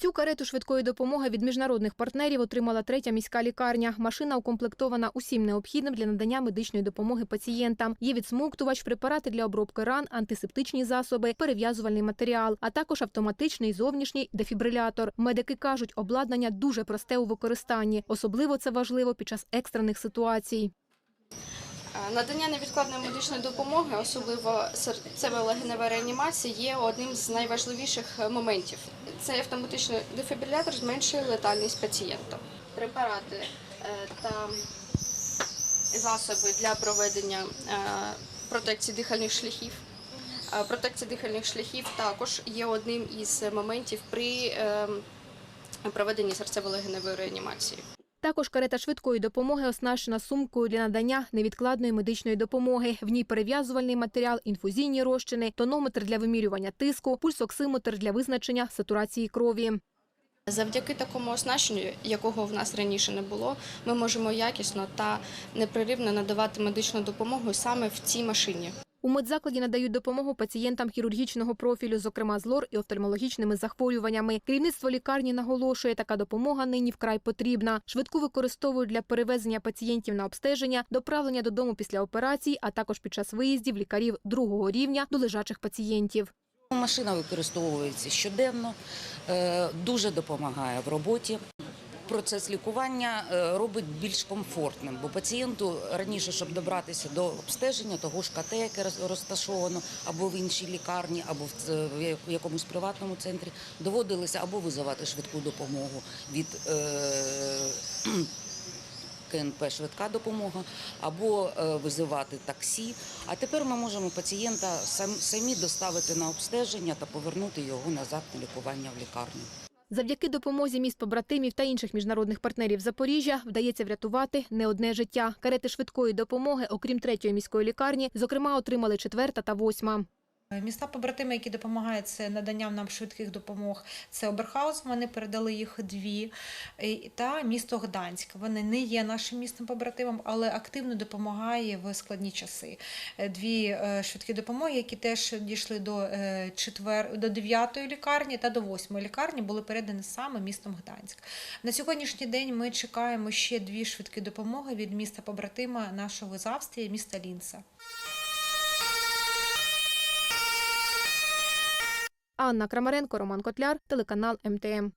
Цю карету швидкої допомоги від міжнародних партнерів отримала третя міська лікарня. Машина укомплектована усім необхідним для надання медичної допомоги пацієнтам. Є відсмоктувач, препарати для обробки ран, антисептичні засоби, перев'язувальний матеріал, а також автоматичний зовнішній дефібрилятор. Медики кажуть, обладнання дуже просте у використанні. Особливо це важливо під час екстрених ситуацій. Е, Надання невідкладної медичної допомоги, особливо серцево-легенева реанімація, є одним з найважливіших е, моментів. Цей автоматичний дефібрилятор зменшує летальність пацієнта. Препарати е, та засоби для проведення протекції дихальних шляхів. Протекція дихальних шляхів також є одним із моментів при е, проведенні серцево-легеневої реанімації. Також карета швидкої допомоги оснащена сумкою для надання невідкладної медичної допомоги. В ній перев'язувальний матеріал, інфузійні розчини, тонометр для вимірювання тиску, пульсоксиметр для визначення сатурації крові. Завдяки такому оснащенню, якого в нас раніше не було, ми можемо якісно та непреривно надавати медичну допомогу саме в цій машині. У медзакладі надають допомогу пацієнтам хірургічного профілю, зокрема з лор і офтальмологічними захворюваннями. Керівництво лікарні наголошує, така допомога нині вкрай потрібна. Швидку використовують для перевезення пацієнтів на обстеження, доправлення додому після операцій, а також під час виїздів лікарів другого рівня до лежачих пацієнтів. Машина використовується щоденно, е, дуже допомагає в роботі. Процес лікування е, робить більш комфортним, бо пацієнту раніше, щоб добратися до обстеження того ж КТ, яке розташовано або в іншій лікарні, або в якомусь приватному центрі, доводилося або визивати швидку допомогу від е, КНП швидка допомога, або е, визивати таксі. А тепер ми можемо пацієнта самі доставити на обстеження та повернути його назад на лікування в лікарню. Завдяки допомозі міст побратимів та інших міжнародних партнерів Запоріжжя вдається врятувати не одне життя. Карети швидкої допомоги, окрім третьої міської лікарні, зокрема отримали четверта та восьма. Міста побратими, які допомагають це наданням нам швидких допомог, це Оберхаус. Вони передали їх дві, та місто Гданськ. Вони не є нашим містом побратимом, але активно допомагає в складні часи. Е, Дві е, швидкі допомоги, які теж дійшли до е, четвер до дев'ятої лікарні та до восьмої лікарні, були передані саме містом Гданськ. На сьогоднішній день ми чекаємо ще дві швидкі допомоги від міста побратима нашого з Австрії, міста Лінца. Анна Крамаренко, Роман Котляр, телеканал МТМ.